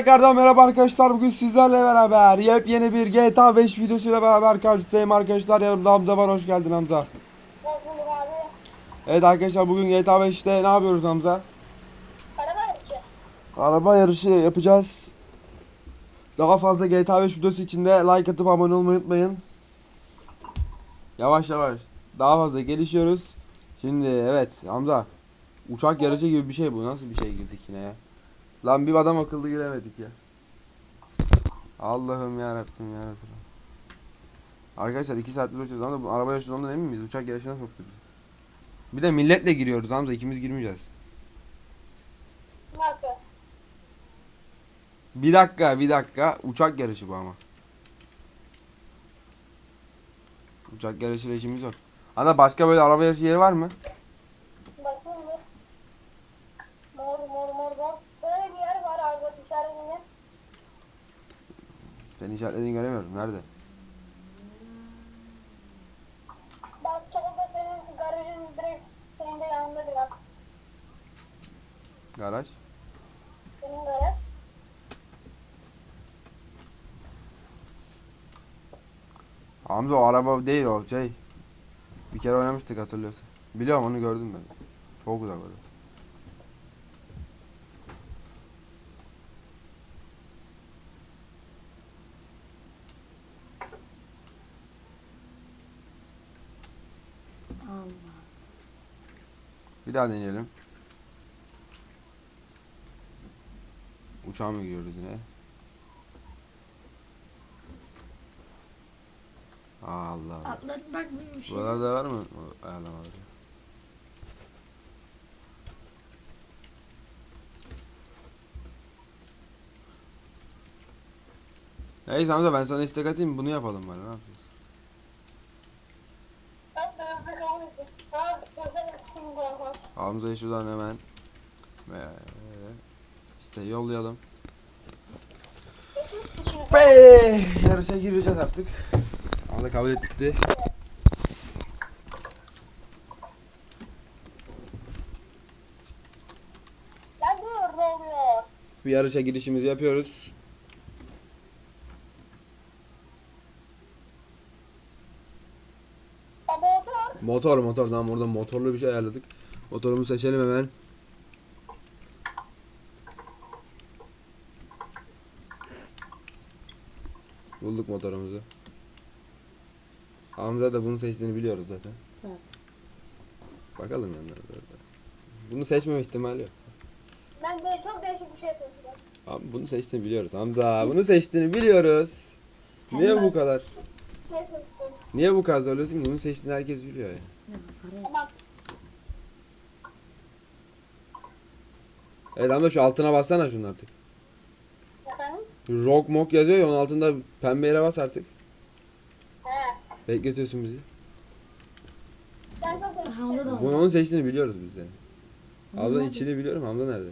tekrardan merhaba arkadaşlar. Bugün sizlerle beraber yepyeni bir GTA 5 videosuyla beraber karşınızdayım arkadaşlar. Yanımda Hamza var. Hoş geldin Hamza. Evet arkadaşlar bugün GTA 5'te ne yapıyoruz Hamza? Araba yarışı. Araba yarışı yapacağız. Daha fazla GTA 5 videosu için de like atıp abone olmayı unutmayın. Yavaş yavaş. Daha fazla gelişiyoruz. Şimdi evet Hamza. Uçak yarışı gibi bir şey bu. Nasıl bir şey girdik yine ya? Lan bir adam akıllı giremedik ya. Allah'ım ya Rabbim ya. Arkadaşlar 2 saattir uğraşıyoruz ama bu araba yarışından emin miyiz? Uçak yarışına soktu bizi. Bir de milletle giriyoruz Hamza ikimiz girmeyeceğiz. Nasıl? Bir dakika, bir dakika. Uçak yarışı bu ama. Uçak yarışıyla işimiz yok. Ana başka böyle araba yarışı yeri var mı? Bakayım bir. Mor mor mor mor. Böyle bir yer var abi bak işaretini. Seni işaretlediğini göremiyorum. Nerede? Bak solda senin garajın direkt senin de yanında biraz. Garaj. Senin garaj. Hamza o araba değil o şey. Bir kere oynamıştık hatırlıyorsun. Biliyorum onu gördüm ben. Çok güzel böyle. Allah. Bir daha deneyelim. Uçağa mı giriyoruz yine? Allah Allah. Atlat bak bir şey. Buralarda var mı ayarlamaları? Neyse Hamza ben sana istek atayım bunu yapalım bari ne yapıyorsun? Ben de hızlı kabul ettim. Ha özel şimdi olmaz. Hamza'yı şuradan hemen ve işte yollayalım. Be yarışa gireceğiz artık. Hamza kabul etti. Bir yarışa girişimizi yapıyoruz. Motor motor tamam orada motorlu bir şey ayarladık. Motorumuzu seçelim hemen. Bulduk motorumuzu. Hamza da bunu seçtiğini biliyoruz zaten. Evet. Bakalım yanlara doğru. Bunu seçmeme ihtimali yok. Ben de çok değişik bir şey yapıyorum. Abi bunu seçtiğini biliyoruz. Hamza bunu seçtiğini biliyoruz. Niye bu kadar? Şey. Niye bu kadar zorluyorsun ki? Bunu seçtiğini herkes biliyor ya. Ne bak paraya. Tamam. Evet Hamza şu altına bassana şunun artık. Efendim? Rock mok yazıyor ya onun altında pembe yere bas artık. He. Bekletiyorsun bizi. Hamza da Bunu onun seçtiğini biliyoruz biz yani. Hamza Abla nerede? içini biliyorum. Hamza nerede?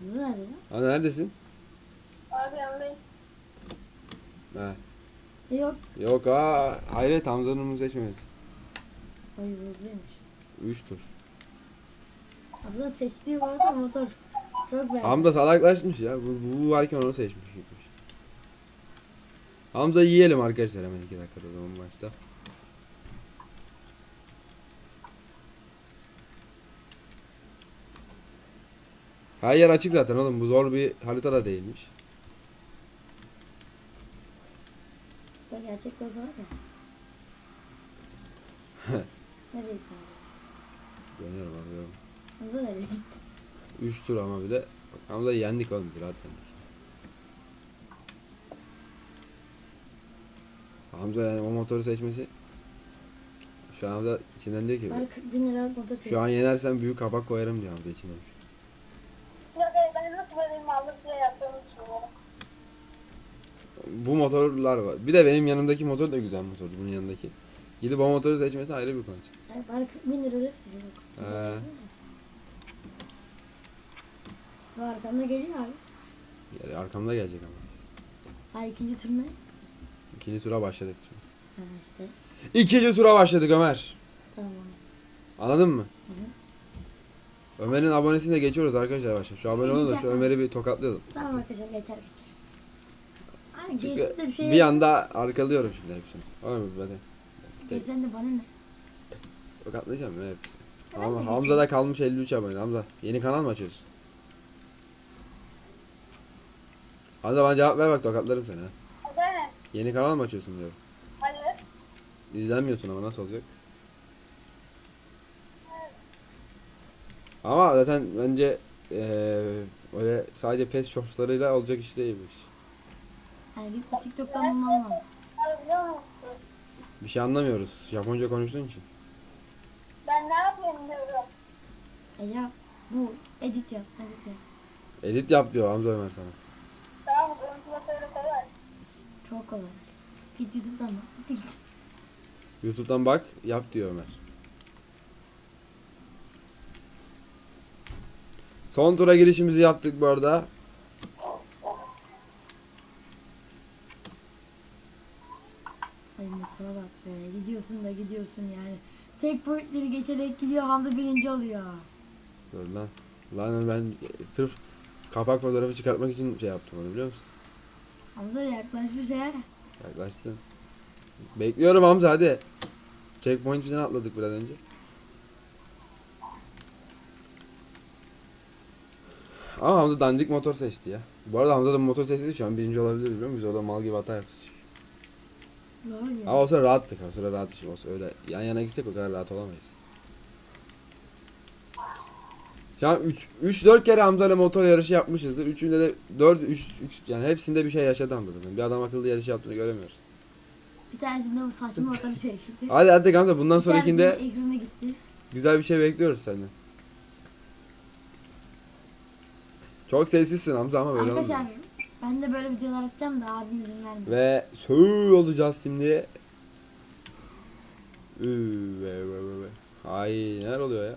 Hamza nerede lan? Ha neredesin? Abi yanındayım. Ha. Yok. Yok aa hayret Hamza'nın bunu seçmemesi. Ay bozuluymuş. 3 tur. Abla seçtiği marka motor. Çok beğendim. Hamza salaklaşmış ya. Bu, bu varken onu seçmiş gitmiş. Hamza yiyelim arkadaşlar hemen 2 dakikada o zaman başta. Her yer açık zaten oğlum. Bu zor bir harita da değilmiş. Sen gerçekten var ya. nereye abi? Dönüyorum arıyorum. Hamza nereye gitti? 3 tur ama bir de. Hamza yendik oğlum. Rahat yendik. Hamza yani o motoru seçmesi. Şu an Hamza içinden diyor ki. Bari 40 bin liralık motor Şu an yenersem büyük kapak koyarım diyor Hamza içinden. Yok hayır ben nasıl böyle mallık diye yaptığımı düşünüyorum. Bu motorlar var. Bir de benim yanımdaki motor da güzel motor. Bunun yanındaki. Gidip o motoru seçmesi ayrı bir konu. Yani bari 40 bin liralık seçelim. Ee. Arkamda geliyor abi. Yani arkamda gelecek ama. Ha ikinci tur ne? İkinci tura başladık şimdi. Ha işte. İkinci tura başladık Ömer. Tamam. Anladın mı? Hı hı. Ömer'in abonesini de geçiyoruz arkadaşlar yavaş. Şu abone olun da şu Ömer'i bir tokatlayalım. Tamam arkadaşlar geçer geçer. Çünkü bir şey bir anda arkalıyorum şimdi hepsini. Oğlum zaten Geçsen de bana ne? tokatlayacağım ya hepsini. Ben de Ama. Hamza'da kalmış 53 abone. Hamza yeni kanal mı açıyorsun? Hamza bana cevap ver bak tokatlarım seni. Efendim? Yeni kanal mı açıyorsun diyorum. Hayır. İzlenmiyorsun ama nasıl olacak? Ama zaten bence eee öyle sadece pes shopslarıyla olacak iş değil bu iş. Yani git TikTok'tan bulman lazım. Biliyor musun? Bir şey anlamıyoruz. Japonca konuştuğun için. Ben ne yapayım diyorum. E ya bu edit yap edit yap. Edit yap diyor Hamza Ömer sana. Tamam görüntüme söyle kolay. Çok kolay. Git YouTube'dan bak. Git git. YouTube'dan bak yap diyor Ömer. Son tura girişimizi yaptık bu arada. Ay motora bak be. Gidiyorsun da gidiyorsun yani. Checkpointleri geçerek gidiyor Hamza birinci oluyor. Dur lan. Lan ben sırf kapak fotoğrafı çıkartmak için şey yaptım onu biliyor musun? Hamza yaklaşmış he. Yaklaştın. Bekliyorum Hamza hadi. Checkpoint falan atladık biraz önce. Ama Hamza dandik motor seçti ya. Bu arada Hamza da motor seçti şu an birinci olabilir biliyor musun? Biz orada mal gibi hata yaptık. Ama o sıra rahattık. O sıra rahat işim. O sıra öyle yan yana gitsek o kadar rahat olamayız. Şu an 3 3 4 kere Hamza ile motor yarışı yapmışızdır. Üçünde de 4 3 3 yani hepsinde bir şey yaşadı Hamza. zaten. Bir adam akıllı yarış yaptığını göremiyoruz. Bir tanesinde bu saçma motoru seçti. Hadi hadi Hamza bundan Bir sonrakinde ekrana gitti. güzel bir şey bekliyoruz senden. Çok sessizsin Hamza ama böyle Arkadaşlar olmuyor. ben de böyle videolar atacağım da abim izin vermiyor. Ve sığ olacağız şimdi. Üü, ve, ve, ve, ve. Ay neler oluyor ya?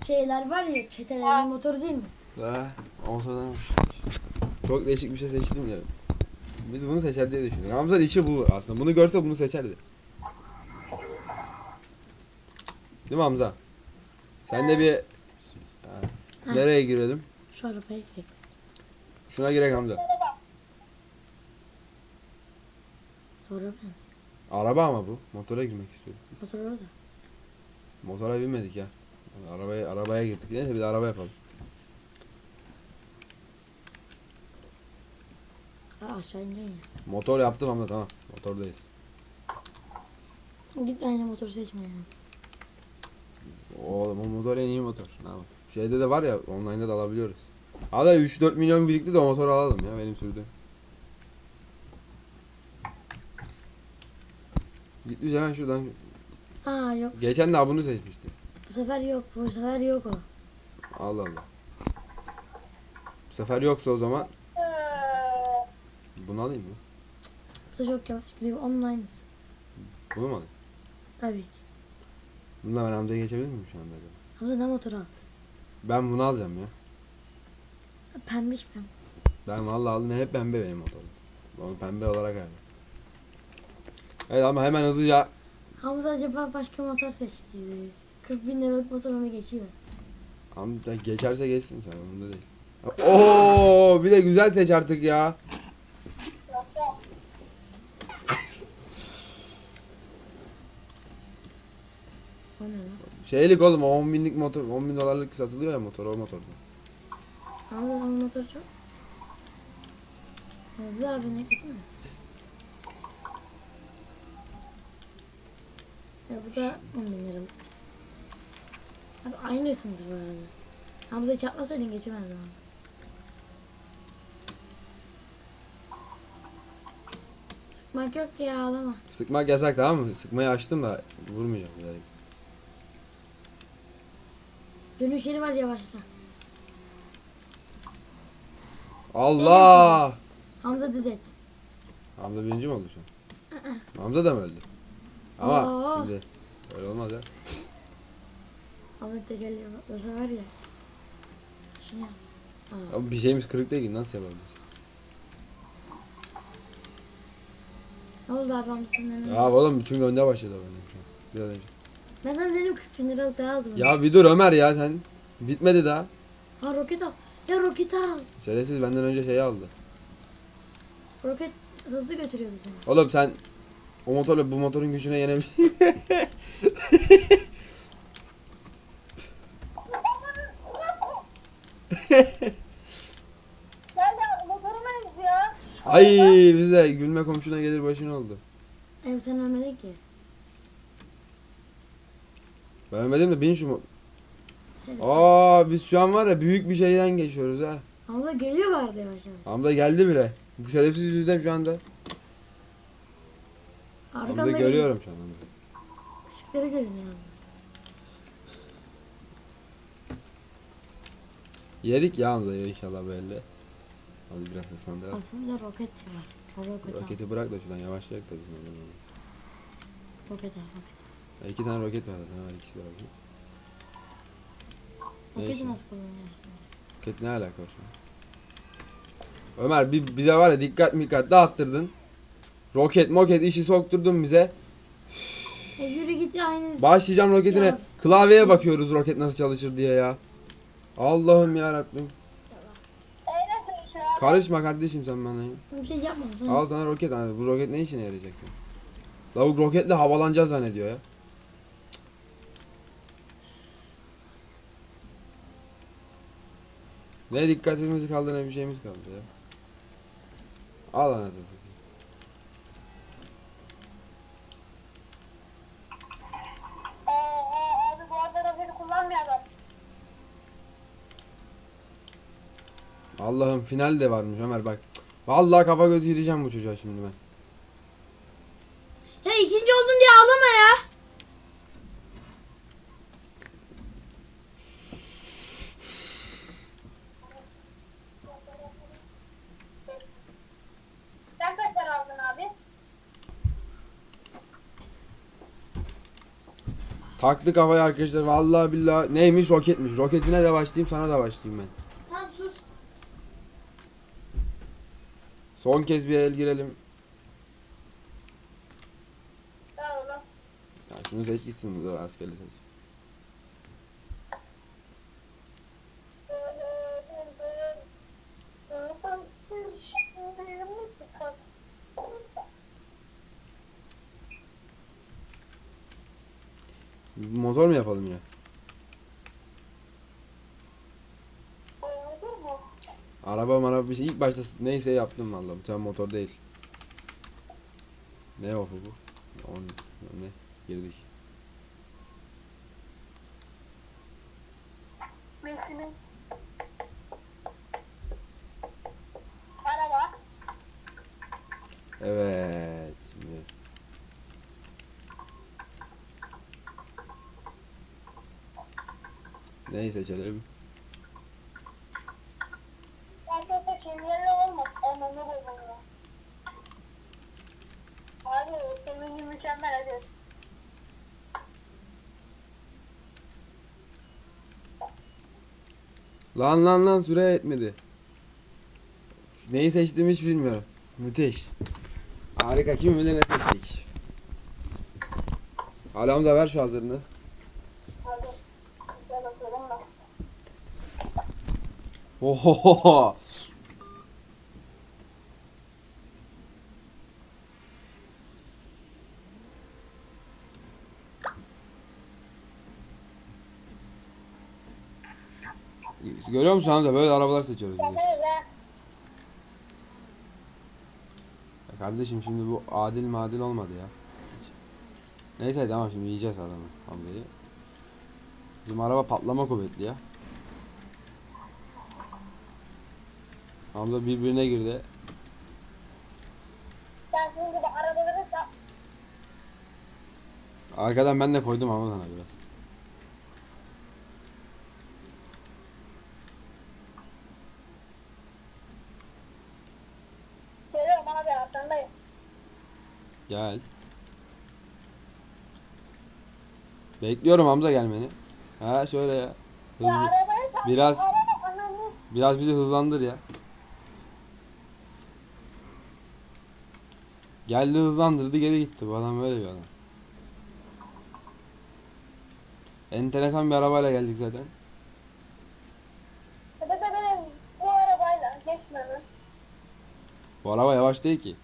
Da. Şeyler var ya çetelerin motoru değil mi? Ha, olsa Çok değişik bir şey seçtim ya. Biz bunu seçer diye düşündük. Hamza'nın işi bu aslında. Bunu görse bunu seçerdi. Değil mi Hamza? Sen de bir Ha, nereye girelim? Şu arabaya girek. Şuna girek Hamza. Sonra ben. Araba ama bu. Motora girmek istiyorum. Motor orada. Motora binmedik ya. Arabaya arabaya girdik. Neyse bir de araba yapalım. Ha aşağı ya. Motor yaptım Hamza tamam. Motordayız. Git aynı motor seçme ya. Oğlum o motor en iyi motor. Ne yapalım? Şeyde de var ya online'da da alabiliyoruz. Hala 3-4 milyon birikti de o motoru alalım ya benim sürdüğüm. Gitmiş hemen şuradan. Aa yok. Geçen de bunu seçmişti. Bu sefer yok. Bu sefer yok o. Allah Allah. Bu sefer yoksa o zaman bunu alayım mı? Bu da çok yavaş gidiyor. Aynısı. Bunu mu alayım? Tabii ki. Bununla ben Hamza'ya geçebilir miyim şu anda? acaba? Hamza ne motor aldı? Ben bunu alacağım ya. Pembiş pembe. Ben vallahi aldım hep pembe benim motorum. Onu pembe olarak aldım. Evet ama hemen hızlıca Hamza acaba başka motor seçti biz. 40 bin liralık motor onu geçiyor. Hamza geçerse geçsin an umurumda değil. Oo bir de güzel seç artık ya. nasıl? O ne lan? Şeylik oğlum o 10 binlik motor 10 bin dolarlık satılıyor ya motor o motorda. Hamza onun motor çok. Hızlı abi ne kötü mü? Ya bu da 10 bin liralık. Abi aynısınız bu arada. Hamza çarpmasaydın geçemezdi ama. Sıkmak yok ya ağlama. Sıkmak yasak tamam mı? Sıkmayı açtım da vurmayacağım. Yani. Dönüş yeri var yavaşla. Allah! Hamza dedet. Hamza birinci mi oldu şu an? Hamza da mı öldü? Ama Aa. şimdi öyle olmaz ya. Hamza tekerleği patlasa var ya. Şunu yap. Aa. Ama bir şeyimiz kırık değil ki nasıl yapabiliriz? Ne oldu Hamza'nın önüne? Ya oğlum çünkü önde başladı an. Biraz önce. Ben sana dedim 40 bin liralık daha az mı? Ya bir dur Ömer ya sen. Bitmedi daha. Ha roket al. Ya roket al. Şerefsiz benden önce şeyi aldı. Roket hızlı götürüyordu seni. Oğlum sen o motorla bu motorun gücüne yenebil. De ya. Ay bize gülme komşuna gelir başına oldu. Hem sen ölmedin ki. Ben ölmedim de bin şu Şerefsiz. Aa biz şu an var ya büyük bir şeyden geçiyoruz ha. Hamza geliyor vardı yavaş yavaş. Hamza geldi bile. Bu şerefsiz yüzden şu anda. Hamza Arkanda görüyorum şu an. Işıkları görünüyor. Yedik ya Hamza'yı inşallah böyle. Hadi biraz ıslandıralım. Bak burada roket var. O roket al. Roketi bırak da şuradan yavaşlayak da bizim. Roket al. Roket. Ya İki tane roket var zaten var ikisi de var. Roketi Neyse. nasıl kullanıyorsun? Roket ne alaka şu an? Ömer bir, bize var ya dikkat mikkat dağıttırdın. Roket moket işi sokturdun bize. E yürü git aynı. Başlayacağım roketine. Ya. Klavyeye bakıyoruz roket nasıl çalışır diye ya. Allah'ım ya Rabbim. Abi. Karışma kardeşim sen bana. ya. bir şey yapma. Sen Al sana roket. Hani bu roket ne işine yarayacak senin? Lavuk roketle havalanacağız zannediyor ya. Ne dikkatimiz kaldı ne bir şeyimiz kaldı ya. Al anasını satayım. Ee, e, abi bu arada roketi kullanmayalım. Allah'ım final de varmış Ömer bak. Vallahi kafa göz gideceğim bu çocuğa şimdi ben. Ya ikinci oldun diye ağlama ya. Sen kaç tane aldın abi? Taktı kafayı arkadaşlar vallahi billahi neymiş roketmiş. Roketine de başlayayım sana da başlayayım ben. Tamam sus. Son kez bir el girelim. Ya şunu seç gitsin bu da seç. Motor mu yapalım yine? Araba maraba bir şey. İlk başta neyse yaptım vallahi. Bu tane motor değil. Ne o bu? On, ne? Girdik. Mevsimin. Araba. Evet. Şimdi. Neyi seçelim? Arkadaşlar şimdi yerine olmaz. Anlamı bozuluyor. Abi senin mükemmel hadi. Lan lan lan süre yetmedi. Neyi seçtiğimi hiç bilmiyorum. Müthiş. Harika kim bilir ne seçtik. Alamda ver şu hazırını. Da. Ohohoho. Görüyor musun Hamza böyle arabalar seçiyoruz biz. Ya kardeşim şimdi bu adil madil olmadı ya. Neyse tamam şimdi yiyeceğiz adamı Hamza'yı. Bizim araba patlama kuvvetli ya. Hamza birbirine girdi. Sen şimdi arabaları da Arkadan ben de koydum ama sana biraz. Gel. Bekliyorum Hamza gelmeni. Ha şöyle ya. Hızlı. Biraz-. Biraz bizi hızlandır ya. Geldi hızlandırdı geri gitti. Bu adam böyle bir adam. Enteresan bir arabayla geldik zaten. Bu arabayla geçmemi. Bu araba yavaş değil ki.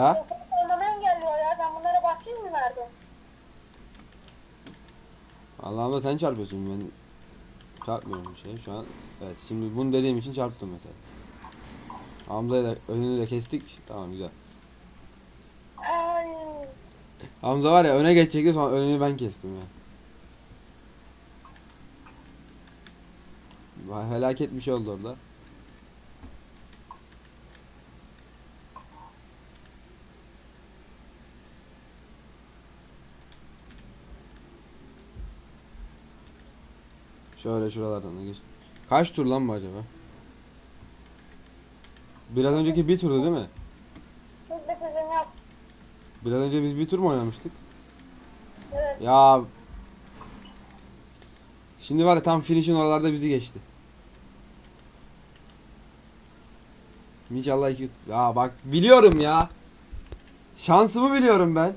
Ha? Olmamı engelliyor ya. Ben bunlara bahşiş mi verdim? Allah'ım sen çarpıyorsun ben çarpmıyorum bir şey şu an. Evet şimdi bunu dediğim için çarptım mesela. Hamza'yı da önünü de kestik. Tamam güzel. Ay. Hamza var ya öne geçecekti sonra önünü ben kestim ya. Vay, Felaket bir şey oldu orada. Şöyle şuralardan da geç. Kaç tur lan bu acaba? Biraz önceki bir turdu değil mi? Biraz önce biz bir tur mu oynamıştık? Evet. Ya Şimdi var ya tam finish'in oralarda bizi geçti. İnşallah iki... Ya bak biliyorum ya. Şansımı biliyorum ben.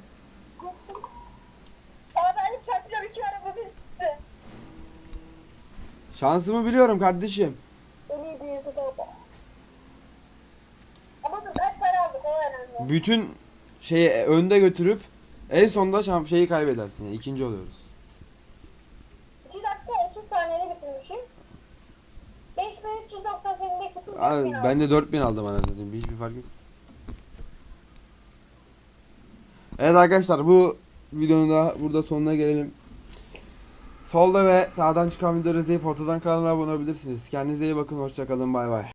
Ama ben hiç çarpacağım iki araba birisi. Şansımı biliyorum kardeşim. En iyi büyüdü baba. Ama dur kaç para aldık o önemli. Bütün şeyi önde götürüp en sonda şamp şeyi kaybedersin. Yani ikinci oluyoruz. 2 dakika 30 saniyede bitirmişim. 5398'de kesin 4000 Abi, ben de 4000 aldım anasını. Hiçbir fark yok. Evet arkadaşlar bu videonun da burada sonuna gelelim. Solda ve sağdan çıkan videoları izleyip ortadan kanalına abone olabilirsiniz. Kendinize iyi bakın. Hoşçakalın. Bay bay.